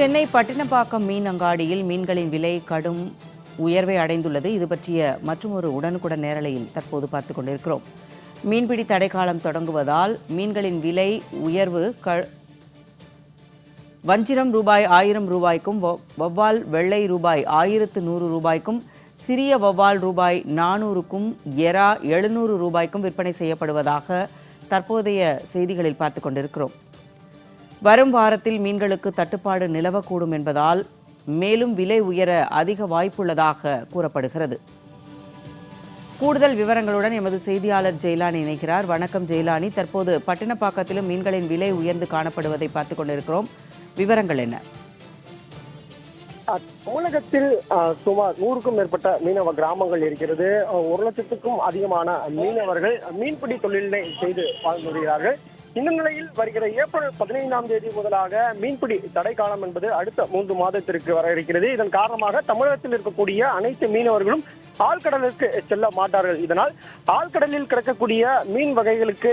சென்னை பட்டினப்பாக்கம் மீன் அங்காடியில் மீன்களின் விலை கடும் உயர்வை அடைந்துள்ளது. இது பற்றிய மற்றொரு உடனுக்குடன் நேரலையில் தற்போது பார்த்துக் கொண்டிருக்கிறோம். மீன்பிடி தடைக்காலம் தொடங்குவதால் மீன்களின் விலை உயர்வு க வஞ்சிரம் ரூபாய் ஆயிரம் ரூபாய்க்கும் வவ்வால் வௌவால் வெள்ளை ரூபாய் ஆயிரத்து நூறு ரூபாய்க்கும் சிறிய வௌவால் ரூபாய் நானூறுக்கும் எரா எழுநூறு ரூபாய்க்கும் விற்பனை செய்யப்படுவதாக தற்போதைய செய்திகளில் பார்த்துக் கொண்டிருக்கிறோம். வரும் வாரத்தில் மீன்களுக்கு தட்டுப்பாடு நிலவக்கூடும் என்பதால் மேலும் விலை உயர அதிக வாய்ப்புள்ளதாக கூறப்படுகிறது. கூடுதல் விவரங்களுடன் எமது செய்தியாளர் ஜெயலானி இணைகிறார். வணக்கம் ஜெயலானி. தற்போது பட்டினப்பாக்கத்திலும் மீன்களின் விலை உயர்ந்து காணப்படுவதை பார்த்துக் கொண்டிருக்கிறோம். விவரங்கள் என்ன? தமிழகத்தில் சுமார் நூறுக்கும் மேற்பட்ட மீனவ கிராமங்கள் இருக்கிறது. ஒரு லட்சத்துக்கும் அதிகமான மீனவர்கள் மீன்பிடி தொழிலை செய்து வாழ்ந்து வருகிறார்கள். இந்த நிலையில் வருகிற ஏப்ரல் பதினைந்தாம் தேதி முதலாக மீன்பிடி தடை காலம் என்பது அடுத்த மூன்று மாதத்திற்கு வர இருக்கிறது. இதன் காரணமாக தமிழகத்தில் இருக்கக்கூடிய அனைத்து மீனவர்களும் ஆழ்கடலுக்கு செல்ல மாட்டார்கள். இதனால் ஆழ்கடலில் கிடக்கக்கூடிய மீன் வகைகளுக்கு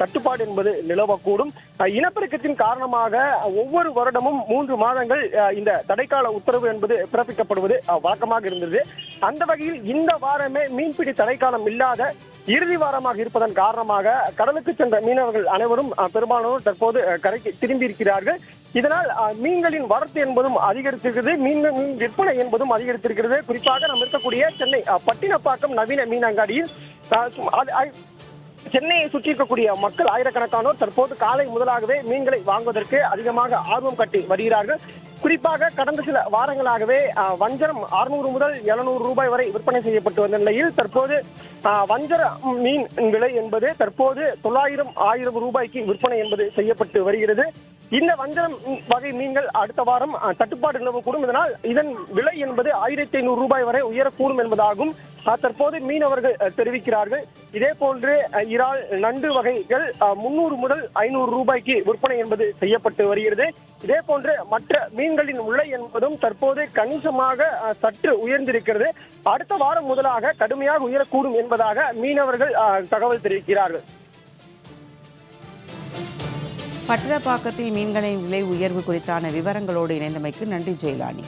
தட்டுப்பாடு என்பது நிலவக்கூடும். இனப்பெருக்கத்தின் காரணமாக ஒவ்வொரு வருடமும் மூன்று மாதங்கள் இந்த தடைக்கால உத்தரவு என்பது பிறப்பிக்கப்படுவது வழக்கமாக இருந்தது. அந்த வகையில் இந்த வாரமே மீன்பிடி தடைக்காலம் இல்லாத இறுதி வாரமாக இருப்பதன் காரணமாக கடலுக்கு சென்ற மீனவர்கள் அனைவரும் அஹ், பெரும்பாலானோர் தற்போது கரைக்கு திரும்பி இருக்கிறார்கள் இதனால் மீன்களின் வரத்து என்பதும் அதிகரித்திருக்கிறது மீன் மீன் விற்பனை என்பதும் அதிகரித்திருக்கிறது. குறிப்பாக நாம் இருக்கக்கூடிய சென்னை பட்டினப்பாக்கம் நவீன மீன் அங்காடியில் சென்னையை சுற்றி இருக்கக்கூடிய மக்கள் ஆயிரக்கணக்கானோர் தற்போது காலை முதலாகவே மீன்களை வாங்குவதற்கு அதிகமாக ஆர்வம் கட்டி வருகிறார்கள். குறிப்பாக கடந்த சில வாரங்களாகவே வஞ்சரம் அறுநூறு முதல் எழுநூறு ரூபாய் வரை விற்பனை செய்யப்பட்டு வந்த நிலையில் தற்போது வஞ்சர மீன் விலை என்பது தற்போது தொள்ளாயிரம் ஆயிரம் ரூபாய்க்கு விற்பனை என்பது செய்யப்பட்டு வருகிறது. இந்த வஞ்சரம் வகை மீன்கள் அடுத்த வாரம் தட்டுப்பாடு நிலவக்கூடும் இதனால் இதன் விலை என்பது ஆயிரத்தி ஐநூறு ரூபாய் வரை உயரக்கூடும் என்பதாகும். தற்போது மீனவர்கள் தெரிவிக்கிறார்கள். இதே போன்று இறால் நண்டு வகைகள் முன்னூறு முதல் ஐநூறு ரூபாய்க்கு விற்பனை என்பது செய்யப்பட்டு வருகிறது. இதே போன்று மற்ற மீன்களின் விலை என்பதும் தற்போது கணிசமாக சற்று உயர்ந்திருக்கிறது. அடுத்த வாரம் முதலாக கடுமையாக உயரக்கூடும் என்பதாக மீனவர்கள் அஹ், தகவல் தெரிவிக்கிறார்கள். பட்டரப்பாக்கத்தில் மீன்களின் விலை உயர்வு குறித்தான விவரங்களோடு இணைந்தமைக்கு நன்றி ஜெயலானி.